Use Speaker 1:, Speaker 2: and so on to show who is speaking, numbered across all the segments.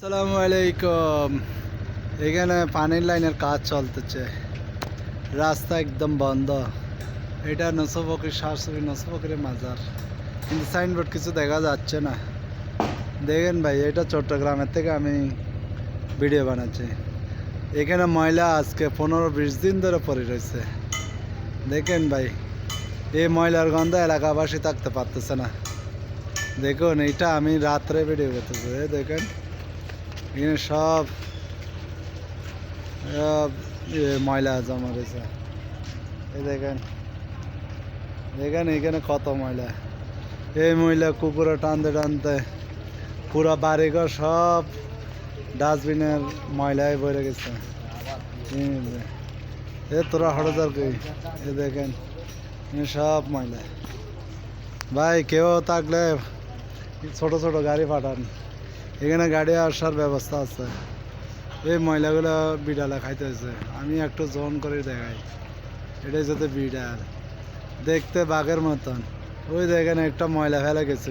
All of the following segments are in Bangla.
Speaker 1: আসসালামু আলাইকুম। এখানে পানির লাইনের কাজ চলতেছে। রাস্তা একদম বন্ধ। এটা নসবকের শাশুড়ি, নসবকের মাজার। কিন্তু সাইনবোর্ড কিছু দেখা যাচ্ছে না। দেখেন ভাই, এটা চট্টগ্রামের থেকে আমি ভিডিও বানাচ্ছি। এখানে ময়লা আজকে পনেরো বিশ দিন ধরে পড়ে রয়েছে। দেখেন ভাই, এই ময়লার গন্ধ এলাকাবাসী থাকতে পারতেছে না। দেখুন, এটা আমি রাত্রে ভিডিও করতেছি। দেখেন এখানে সব ময়লা জমা রয়েছে। এই দেখেন এখানে কত ময়লা। এই ময়লা কুকুরে টানতে টানতে পুরো বাড়িঘর সব ডাস্টবিনের ময়লায় ভরে গেছে। এ তোরা হঠাৎ কি এ দেখেন সব ময়লা। ভাই, কেউ থাকলে ছোট ছোট গাড়ি পাঠান। এখানে গাড়ি আসার ব্যবস্থা আছে। এই ময়লাগুলো বিড়ালে খাইতেছে আমি একটু জোন করে দেখাই। এটাই যাতে বিড়াল। দেখতে বাঘের মতন। ওই দেখেন একটা ময়লা ফেলে গেছে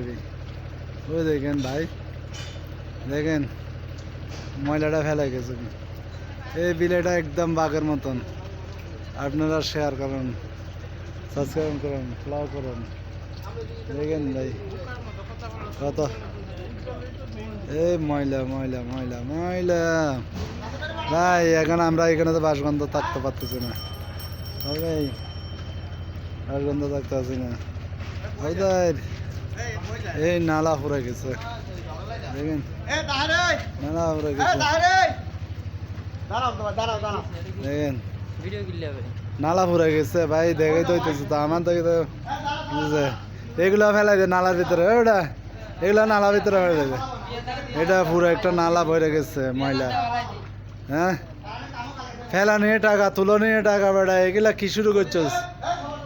Speaker 1: ওই দেখেন ভাই। দেখেন, ময়লাটা ফেলে গেছে। এই বিলেটা একদম বাঘের মতন। আপনারা শেয়ার করুন সাবস্ক্রাইব করুন ফলো করুন। দেখেন ভাই, কত এই ময়লা ময়লা ময়লা ময়লা। ভাই এখন আমরা এখানে তো বাসগন্ধ থাকতে পারতেছি না। হবে বাসগন্ধ থাকতে পারছি না। এই নালা ফুরে গেছে। দেখেন নালা ফুরে গেছে। দেখেন নালা ফুরে গেছে। ভাই দেখে তো হইতেছে তো আমার তো এই তো বুঝছে এগুলো ফেলাই দে নালার ভিতরে। ওটা এগুলো নালা ভিতরে হয়ে যাবে। এটা পুরো একটা নালা ভরে গেছে ময়লা। হ্যাঁ? ফেলা নিয়ে টাকা তুলো নিয়ে টাকা বেড়া এগুলা কি শুরু করছিস?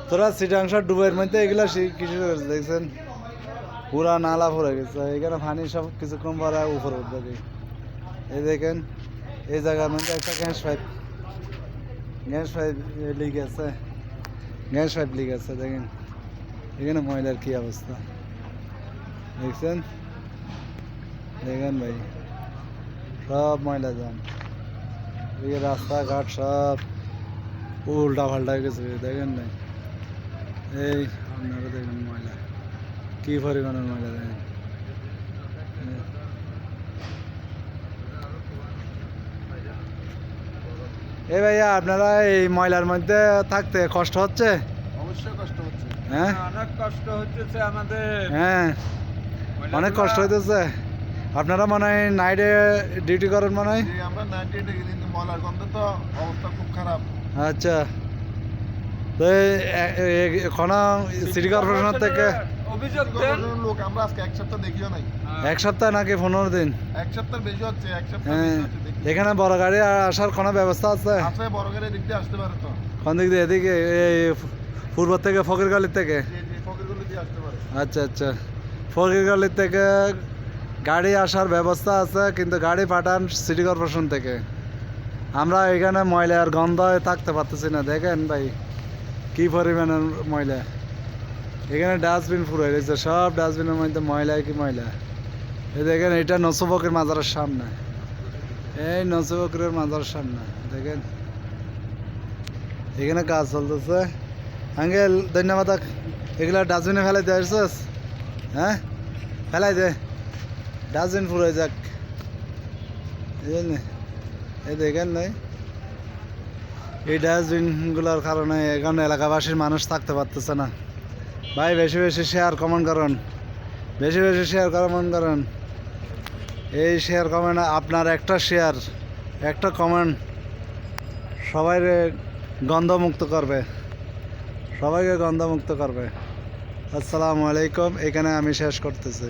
Speaker 1: তোরা সিটাংশ ডুবের মধ্যে এগুলা কি শুরু করছিস, দেখছেন? পুরা নালা ভরে গেছে। এখানে পানি সব কিছুক্ষণ পরে উপর উঠবে। এই দেখেন, এই জায়গার মধ্যে একটা gas pipe. Gas pipe leak আছে। গ্যাস পাইপ লিক আছে, দেখেন। এখানে ময়লার কি অবস্থা? দেখছেন? দেখেন ভাই সব ময়লা জাম। এই রাস্তাঘাট সব উল্টা পাল্টা গেছে দেখেন ভাই। এই আপনারা দেখেন ময়লা। কি পরিমাণের ময়লা দেখেন? এই ভাইয়া আপনারা এই ময়লার মধ্যে থাকতে কষ্ট হচ্ছে?
Speaker 2: অবশ্যই কষ্ট হচ্ছে।
Speaker 1: হ্যাঁ?
Speaker 2: অনেক কষ্ট হচ্ছে আমাদের।
Speaker 1: হ্যাঁ। অনেক কষ্ট হইতেছে। আপনারা মনে হয় নাইটে ডিউটি করেন মনে হয়?
Speaker 2: যে আমরা নাইনটি এইটে কিন্তু ময়লার গন্ধে তো অবস্থা খুব খারাপ।
Speaker 1: আচ্ছা। তো এখন সিটি কর্পোরেশন থেকে
Speaker 3: অভিযোগ
Speaker 2: লোক আমরা আজকে এক সপ্তাহ দেখিও নাই।
Speaker 1: এক সপ্তাহ নাকি পনেরো দিন?
Speaker 2: এক সপ্তাহ বেশি হচ্ছে এক সপ্তাহ
Speaker 1: হ্যাঁ। এখানে বড় গাড়ি আসার কোনো ব্যবস্থা আছে?
Speaker 2: আছে বড় গাড়ি দিক দিয়ে আসতে পারে তো।
Speaker 1: কোন দিক দিয়ে? এদিকে এই পূর্ব থেকে ফকিরগালির থেকে?
Speaker 2: যে যে দিয়ে আসতে পারে।
Speaker 1: আচ্ছা আচ্ছা। ফকিরগালির থেকে গাড়ি আসার ব্যবস্থা আছে, কিন্তু গাড়ি পাঠান সিটি কর্পোরেশন থেকে। আমরা এখানে ময়লার গন্ধে থাকতে পারতেছি না, দেখেন ভাই, কি পরিমাণের ময়লা। এখানে ডাস্টবিন ফুরে রয়েছে সব ডাস্টবিনের মধ্যে ময়লা কি ময়লা। এই দেখেন, এটা নসবকের মাজারের সামনে। এই নসবকের মাজারের সামনে, দেখেন। এখানে কাজ চলতেছে। আঙ্কেল, ধন্যবাদ, এগুলা ডাস্টবিনে ফেলাই দিয়ে আসছিস? হ্যাঁ? ফেলাই দে। ডাস্টবিন ফুরে যাক। এই দেখেন নাই? এই ডাস্টবিনগুলোর কারণে এখানে এলাকাবাসীর মানুষ থাকতে পারতেছে না। ভাই, বেশি বেশি শেয়ার কমেন্ট করুন। বেশি বেশি শেয়ার কমেন্ট করুন। এই শেয়ার কমেন্ট আপনার একটা শেয়ার একটা কমেন্ট সবাই গন্ধমুক্ত করবে। সবাইকে গন্ধমুক্ত করবে। আসসালামু আলাইকুম এখানে আমি শেষ করতেছি।